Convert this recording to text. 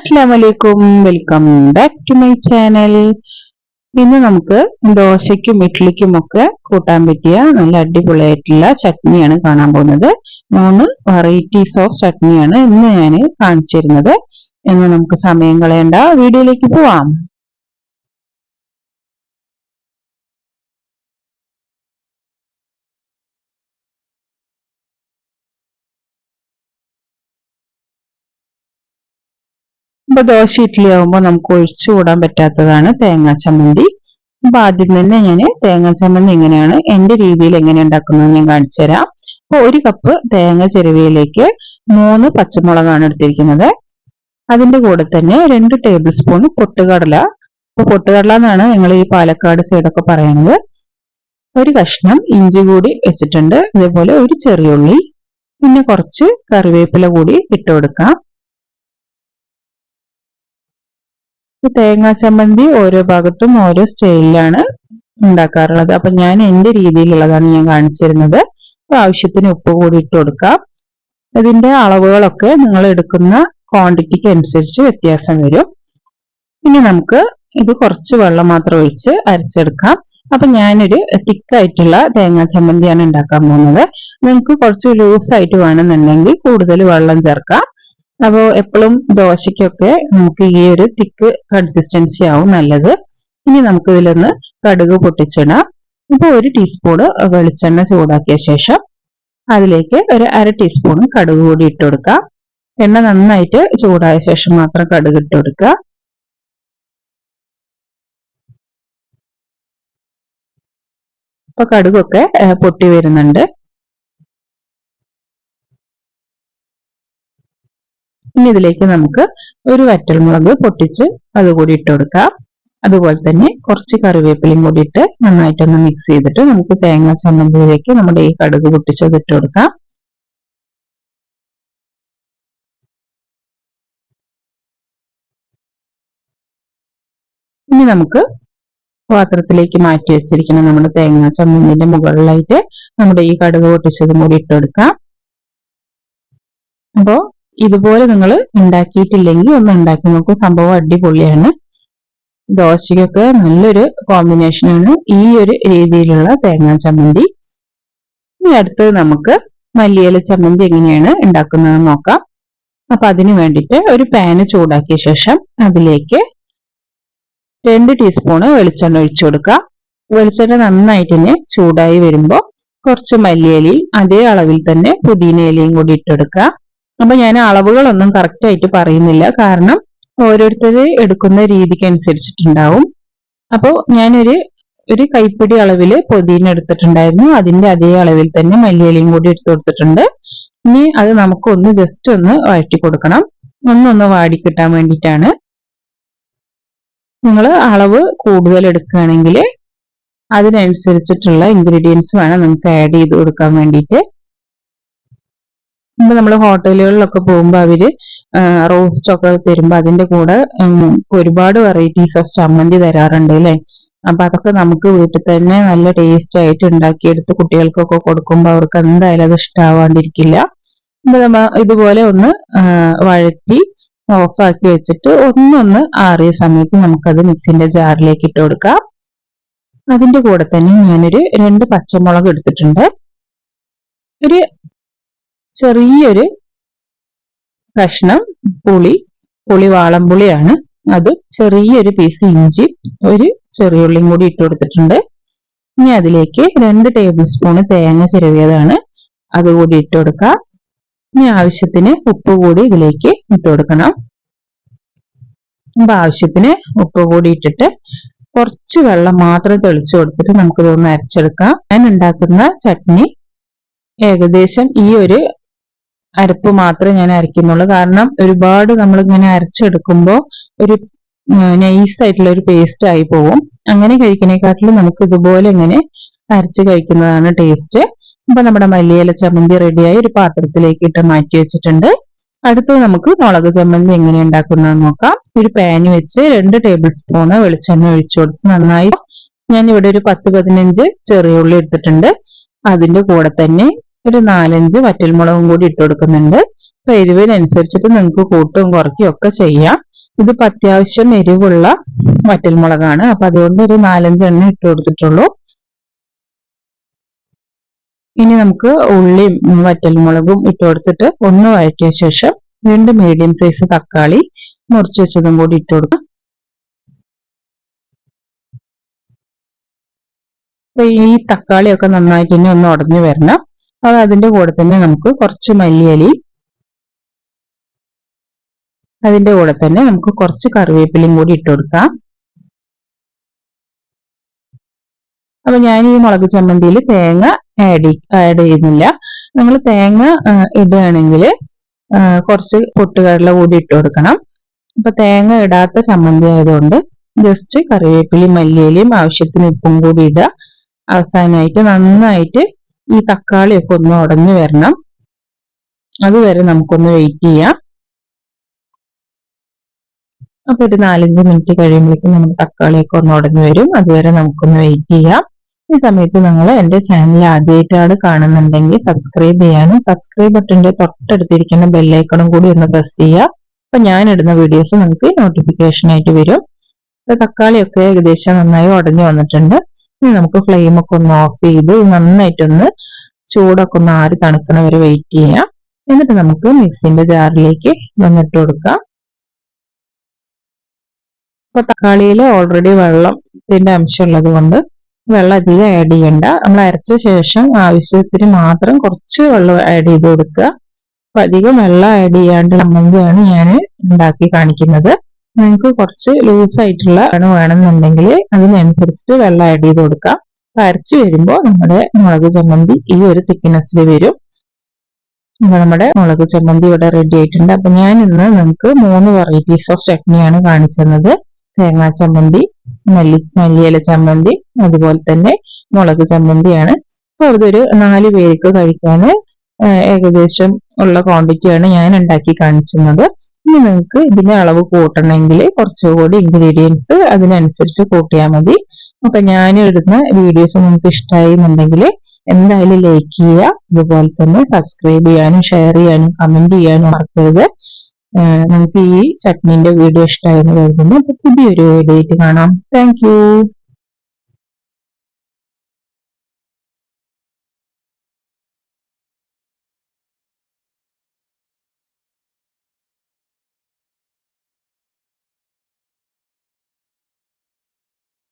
അസ്സാം വലൈക്കും welcome back to my channel ഇന്ന് നമുക്ക് ദോശയ്ക്കും ഇഡ്ലിക്കും ഒക്കെ കൂട്ടാൻ പറ്റിയ നല്ല അടിപൊളിയായിട്ടുള്ള ചട്നിയാണ് കാണാൻ പോകുന്നത്. മൂന്ന് വെറൈറ്റീസ് ഓഫ് ചട്നിയാണ് ഇന്ന് ഞാൻ കാണിച്ചിരുന്നത്. എന്ന് നമുക്ക് സമയം കളയേണ്ട. വീഡിയോയിലേക്ക് പോവാം. ഇപ്പൊ ദോശ ഇഡ്ഡലി ആകുമ്പോൾ നമുക്ക് ഒഴിച്ചു കൂടാൻ പറ്റാത്തതാണ് തേങ്ങാ ചമ്മന്തി. അപ്പൊ ആദ്യം തന്നെ ഞാൻ തേങ്ങാ ചമ്മന്തി എങ്ങനെയാണ് എന്റെ രീതിയിൽ എങ്ങനെ ഉണ്ടാക്കുന്നത് ഞാൻ കാണിച്ചു തരാം. അപ്പൊ ഒരു കപ്പ് തേങ്ങ ചെരുവയിലേക്ക് മൂന്ന് പച്ചമുളകാണ് എടുത്തിരിക്കുന്നത്. അതിന്റെ കൂടെ തന്നെ രണ്ട് ടേബിൾ സ്പൂൺ പൊട്ടുകടല. അപ്പൊ പൊട്ടുകടല എന്നാണ് ഞങ്ങൾ ഈ പാലക്കാട് സൈഡൊക്കെ പറയുന്നത് ഒരു കഷ്ണം ഇഞ്ചി കൂടി വെച്ചിട്ടുണ്ട്. അതേപോലെ ഒരു ചെറിയുള്ളി പിന്നെ കുറച്ച് കറിവേപ്പില കൂടി ഇട്ട് കൊടുക്കാം. തേങ്ങാ ചമ്മന്തി ഓരോ ഭാഗത്തും ഓരോ സ്റ്റൈലിലാണ് ഉണ്ടാക്കാറുള്ളത്. അപ്പൊ ഞാൻ എന്റെ രീതിയിലുള്ളതാണ് ഞാൻ കാണിച്ചിരുന്നത്. ആവശ്യത്തിന് ഉപ്പ് കൂടി ഇട്ട് കൊടുക്കാം. ഇതിന്റെ അളവുകളൊക്കെ നിങ്ങൾ എടുക്കുന്ന ക്വാണ്ടിറ്റിക്ക് അനുസരിച്ച് വ്യത്യാസം വരും. ഇനി നമുക്ക് ഇത് കുറച്ച് വെള്ളം മാത്രം ഒഴിച്ച് അരച്ചെടുക്കാം. അപ്പൊ ഞാനൊരു തിക്കായിട്ടുള്ള തേങ്ങാ ചമ്മന്തിയാണ് ഉണ്ടാക്കാൻ പോകുന്നത്. നിങ്ങൾക്ക് കുറച്ച് ലൂസ് ആയിട്ട് വേണമെന്നുണ്ടെങ്കിൽ കൂടുതൽ വെള്ളം ചേർക്കാം. അപ്പോൾ എപ്പോഴും ദോശയ്ക്കൊക്കെ നമുക്ക് ഈ ഒരു തിക്ക് കൺസിസ്റ്റൻസി ആവും നല്ലത്. ഇനി നമുക്ക് ഇതിലൊന്ന് കടുക് പൊട്ടിച്ചിടാം. ഇപ്പോൾ ഒരു ടീസ്പൂൺ വെളിച്ചെണ്ണ ചൂടാക്കിയ ശേഷം അതിലേക്ക് ഒരു അര ടീസ്പൂൺ കടുക് കൂടി ഇട്ട് കൊടുക്കാം. എണ്ണ നന്നായിട്ട് ചൂടായ ശേഷം മാത്രം കടുക് ഇട്ട് കൊടുക്കുക. ഇപ്പൊ കടുകൊക്കെ പൊട്ടി വരുന്നുണ്ട്. ഇനി ഇതിലേക്ക് നമുക്ക് ഒരു വറ്റൽമുളക് പൊട്ടിച്ച് അതുകൂടി ഇട്ട് കൊടുക്കാം. അതുപോലെ തന്നെ കുറച്ച് കറിവേപ്പിലയും കൂടി ഇട്ട് നന്നായിട്ടൊന്ന് മിക്സ് ചെയ്തിട്ട് നമുക്ക് തേങ്ങ ചമ്മന്തിയിലേക്ക് നമ്മുടെ ഈ കടുക് പൊട്ടിച്ചത് ഇട്ട് കൊടുക്കാം. ഇനി നമുക്ക് പാത്രത്തിലേക്ക് മാറ്റി വെച്ചിരിക്കുന്ന നമ്മുടെ തേങ്ങ ചമ്മന്തിന്റെ മുകളിലായിട്ട് നമ്മുടെ ഈ കടുക് പൊട്ടിച്ചതും കൂടി ഇട്ടെടുക്കാം അപ്പോ ഇതുപോലെ നിങ്ങൾ ഉണ്ടാക്കിയിട്ടില്ലെങ്കിൽ ഒന്ന് ഉണ്ടാക്കി നോക്കും. സംഭവം അടിപൊളിയാണ്. ദോശയ്ക്കൊക്കെ നല്ലൊരു കോമ്പിനേഷനാണ് ഈ ഒരു രീതിയിലുള്ള തേങ്ങാ ചമ്മന്തി. ഇനി അടുത്തത് നമുക്ക് മല്ലിയില ചമ്മന്തി എങ്ങനെയാണ് ഉണ്ടാക്കുന്നത് നോക്കാം. അപ്പൊ അതിന് വേണ്ടിയിട്ട് ഒരു പാന് ചൂടാക്കിയ ശേഷം അതിലേക്ക് രണ്ട് ടീസ്പൂണ് വെളിച്ചെണ്ണ ഒഴിച്ചു കൊടുക്കുക. വെളിച്ചെണ്ണ നന്നായിട്ട് തന്നെ ചൂടായി വരുമ്പോൾ കുറച്ച് മല്ലിയിലയും അതേ അളവിൽ തന്നെ പുതിന ഇലയും കൂടി ഇട്ടെടുക്കുക അപ്പൊ ഞാൻ അളവുകളൊന്നും കറക്റ്റ് ആയിട്ട് പറയുന്നില്ല. കാരണം ഓരോരുത്തർ എടുക്കുന്ന രീതിക്ക് അനുസരിച്ചിട്ടുണ്ടാവും അപ്പോൾ ഞാനൊരു ഒരു കൈപ്പിടി അളവിൽ പൊതിന എടുത്തിട്ടുണ്ടായിരുന്നു. അതിന്റെ അതേ അളവിൽ തന്നെ മല്ലിയിലയും കൂടി എടുത്തു കൊടുത്തിട്ടുണ്ട്. ഇനി അത് നമുക്കൊന്ന് ജസ്റ്റ് ഒന്ന് വഴറ്റി കൊടുക്കണം. ഒന്നൊന്ന് വാടി കിട്ടാൻ വേണ്ടിയിട്ടാണ്. നിങ്ങൾ അളവ് കൂടുതൽ എടുക്കുകയാണെങ്കിൽ അതിനനുസരിച്ചിട്ടുള്ള ഇൻഗ്രീഡിയൻസ് വേണം നമുക്ക് ആഡ് ചെയ്ത് കൊടുക്കാൻ വേണ്ടിയിട്ട്. ഇപ്പൊ നമ്മൾ ഹോട്ടലുകളിലൊക്കെ പോകുമ്പോൾ അവർ റോസ്റ്റ് ഒക്കെ തരുമ്പോൾ അതിന്റെ കൂടെ ഒരുപാട് വെറൈറ്റീസ് ഓഫ് ചമ്മന്തി തരാറുണ്ട് അല്ലെ? അപ്പൊ അതൊക്കെ നമുക്ക് വീട്ടിൽ തന്നെ നല്ല ടേസ്റ്റ് ആയിട്ട് ഉണ്ടാക്കിയെടുത്ത് കുട്ടികൾക്കൊക്കെ കൊടുക്കുമ്പോൾ അവർക്ക് എന്തായാലും അത് ഇഷ്ടാവാണ്ടിരിക്കില്ല. ഇതുപോലെ ഒന്ന് വഴറ്റി ഓഫാക്കി വെച്ചിട്ട് ഒന്നൊന്ന് ആറിയ സമയത്ത് നമുക്കത് മിക്സിന്റെ ജാറിലേക്ക് ഇട്ട് കൊടുക്കാം. അതിന്റെ കൂടെ തന്നെ ഞാനൊരു രണ്ട് പച്ചമുളക് എടുത്തിട്ടുണ്ട്. ഒരു ചെറിയൊരു കഷ്ണം പുളി പുളി വാളംപുളിയാണ് അത് ചെറിയൊരു പീസ് ഇഞ്ചി ഒരു ചെറിയ ഉള്ളിയും കൂടി ഇട്ട് കൊടുത്തിട്ടുണ്ട്. ഇനി അതിലേക്ക് രണ്ട് ടേബിൾ സ്പൂൺ തേങ്ങ ചിരവിയതാണ്. അതുകൂടി ഇട്ട് കൊടുക്കാം. ഇനി ആവശ്യത്തിന് ഉപ്പ് കൂടി ഇതിലേക്ക് ഇട്ട് കൊടുക്കണം. അപ്പൊ ആവശ്യത്തിന് ഉപ്പ് കൂടി ഇട്ടിട്ട് കുറച്ച് വെള്ളം മാത്രം തെളിച്ചു കൊടുത്തിട്ട് നമുക്ക് ഇതൊന്ന് അരച്ചെടുക്കാം. ഞാൻ ഉണ്ടാക്കുന്ന ചട്നി ഏകദേശം ഈ ഒരു അരപ്പ് മാത്രമേ ഞാൻ അരയ്ക്കുന്നുള്ളൂ. കാരണം ഒരുപാട് നമ്മൾ ഇങ്ങനെ അരച്ചെടുക്കുമ്പോൾ ഒരു നൈസ് ആയിട്ടുള്ള ഒരു പേസ്റ്റ് ആയി പോകും അങ്ങനെ കഴിക്കുന്നേക്കാട്ടിലും നമുക്ക് ഇതുപോലെ ഇങ്ങനെ അരച്ച് കഴിക്കുന്നതാണ് ടേസ്റ്റ് അപ്പൊ നമ്മുടെ മല്ലിയില ചമ്മന്തി റെഡിയായി ഒരു പാത്രത്തിലേക്ക് ഇട്ട് മാറ്റി വെച്ചിട്ടുണ്ട്. അടുത്തത് നമുക്ക് മുളക് ചമ്മന്തി എങ്ങനെ ഉണ്ടാക്കുന്നതെന്ന് നോക്കാം. ഒരു പാന് വെച്ച് രണ്ട് ടേബിൾ സ്പൂണ് വെളിച്ചെണ്ണ ഒഴിച്ചു കൊടുത്ത് നന്നായി. ഞാൻ ഇവിടെ ഒരു പത്ത് പതിനഞ്ച് ചെറിയ ഉള്ളി എടുത്തിട്ടുണ്ട്. അതിന്റെ കൂടെ തന്നെ ഒരു നാലഞ്ച് വറ്റൽമുളകും കൂടി ഇട്ട് കൊടുക്കുന്നുണ്ട്. അപ്പൊ എരിവിനനുസരിച്ചിട്ട് നിങ്ങൾക്ക് കൂട്ടും കുറയ്ക്കും ഒക്കെ ചെയ്യാം. ഇതിപ്പോ അത്യാവശ്യം എരിവുള്ള വറ്റൽമുളകാണ്. അപ്പൊ അതുകൊണ്ട് ഒരു നാലഞ്ചെണ്ണ ഇട്ട് കൊടുത്തിട്ടുള്ളൂ. ഇനി നമുക്ക് ഉള്ളിയും വറ്റൽമുളകും ഇട്ട് കൊടുത്തിട്ട് ഒന്ന് വഴറ്റിയ ശേഷം വീണ്ടും മീഡിയം സൈസ് തക്കാളി മുറിച്ച് വെച്ചതും കൂടി ഇട്ട് കൊടുക്കാം. അപ്പൊ ഈ തക്കാളിയൊക്കെ നന്നായിട്ട് ഇനി ഒന്ന് ഉടഞ്ഞു വരണം. അത് അതിന്റെ കൂടെ തന്നെ നമുക്ക് കുറച്ച് മല്ലിയലി അതിന്റെ കൂടെ തന്നെ നമുക്ക് കുറച്ച് കറിവേപ്പിലയും കൂടി ഇട്ട് കൊടുക്കാം. അപ്പൊ ഞാൻ ഈ മുളക് ചമ്മന്തിയിൽ തേങ്ങ ആഡ് ആഡ് ചെയ്യുന്നില്ല. നിങ്ങൾ തേങ്ങ ഇടുകയാണെങ്കിൽ കുറച്ച് പൊട്ടുകടല കൂടി ഇട്ട് കൊടുക്കണം. അപ്പൊ തേങ്ങ ഇടാത്ത ചമ്മന്തി ആയതുകൊണ്ട് ജസ്റ്റ് കറിവേപ്പിലയും മല്ലിയിലയും ആവശ്യത്തിന് ഉപ്പും കൂടി ഇടുക. അവസാനമായിട്ട് നന്നായിട്ട് ഈ തക്കാളിയൊക്കെ ഒന്ന് ഉടഞ്ഞു വരണം. അതുവരെ നമുക്കൊന്ന് വെയിറ്റ് ചെയ്യാം. അപ്പൊ ഒരു നാലഞ്ച് മിനിറ്റ് കഴിയുമ്പോഴേക്കും നമ്മുടെ തക്കാളിയൊക്കെ ഒന്ന് ഉടഞ്ഞു വരും. അതുവരെ നമുക്കൊന്ന് വെയിറ്റ് ചെയ്യാം. ഈ സമയത്ത് നിങ്ങൾ എന്റെ ചാനൽ ആദ്യമായിട്ടാണ് കാണുന്നുണ്ടെങ്കിൽ സബ്സ്ക്രൈബ് ചെയ്യാനും സബ്സ്ക്രൈബ് ബട്ടന്റെ തൊട്ടടുത്തിരിക്കുന്ന ബെല്ലൈക്കണും കൂടി ഒന്ന് പ്രസ് ചെയ്യുക. അപ്പൊ ഞാൻ ഇടുന്ന വീഡിയോസ് നിങ്ങൾക്ക് നോട്ടിഫിക്കേഷൻ ആയിട്ട് വരും. തക്കാളിയൊക്കെ ഏകദേശം നന്നായി ഉടഞ്ഞു വന്നിട്ടുണ്ട്. ഇനി നമുക്ക് ഫ്ലെയിം ഒക്കെ ഒന്ന് ഓഫ് ചെയ്ത് നന്നായിട്ടൊന്ന് ചൂടൊക്കെ ഒന്ന് ആറി തണുക്കണ വരെ വെയിറ്റ് ചെയ്യാം. എന്നിട്ട് നമുക്ക് മിക്സിന്റെ ജാറിലേക്ക് വന്നിട്ട് കൊടുക്കാം. ഇപ്പൊ തക്കാളിയിൽ ഓൾറെഡി വെള്ളത്തിന്റെ അംശം ഉള്ളത് കൊണ്ട് വെള്ളം അധികം ആഡ് ചെയ്യണ്ട. നമ്മൾ അരച്ച ശേഷം ആവശ്യത്തിന് മാത്രം കുറച്ച് വെള്ളം ആഡ് ചെയ്ത് കൊടുക്കുക. അപ്പൊ അധികം വെള്ളം ആഡ് ചെയ്യാണ്ട് നമ്മൾ ഞാൻ ഉണ്ടാക്കി കാണിക്കുന്നത്. നിങ്ങൾക്ക് കുറച്ച് ലൂസ് ആയിട്ടുള്ള വേണമെന്നുണ്ടെങ്കിൽ അതിനനുസരിച്ചിട്ട് വെള്ളം ആഡ് ചെയ്ത് കൊടുക്കാം. അരച്ച് വരുമ്പോൾ നമ്മുടെ മുളക് ചമ്മന്തി ഈ ഒരു തിക്നെസ്സിൽ വരും. അപ്പൊ നമ്മുടെ മുളക് ചമ്മന്തി ഇവിടെ റെഡി ആയിട്ടുണ്ട്. അപ്പൊ ഞാൻ ഇന്ന് നിങ്ങൾക്ക് മൂന്ന് വെറൈറ്റീസ് ഓഫ് ചട്നിയാണ് കാണിച്ചത് തേങ്ങാ ചമ്മന്തി മല്ലി മല്ലിയില ചമ്മന്തി അതുപോലെ തന്നെ മുളക് ചമ്മന്തിയാണ്. അപ്പൊ അതൊരു നാല് പേർക്ക് കഴിക്കാൻ ഏകദേശം ഉള്ള ക്വാണ്ടിറ്റിയാണ് ഞാൻ ഉണ്ടാക്കി കാണിച്ചുന്നത്. ഇനി നിങ്ങൾക്ക് ഇതിന്റെ അളവ് കൂട്ടണമെങ്കിൽ കുറച്ചുകൂടി ഇൻഗ്രീഡിയൻസ് അതിനനുസരിച്ച് കൂട്ടിയാൽ മതി. അപ്പൊ ഞാൻ ഇടുന്ന വീഡിയോസ് നിങ്ങൾക്ക് ഇഷ്ടമായി എന്നുണ്ടെങ്കിൽ എന്തായാലും ലൈക്ക് ചെയ്യുക. അതുപോലെ തന്നെ സബ്സ്ക്രൈബ് ചെയ്യാനും ഷെയർ ചെയ്യാനും കമന്റ് ചെയ്യാനും മറക്കരുത്. നമുക്ക് ഈ ചട്നീന്റെ വീഡിയോ ഇഷ്ടമായെന്ന് കരുതുന്നു. അപ്പൊ പുതിയൊരു വീഡിയോ കാണാം. താങ്ക്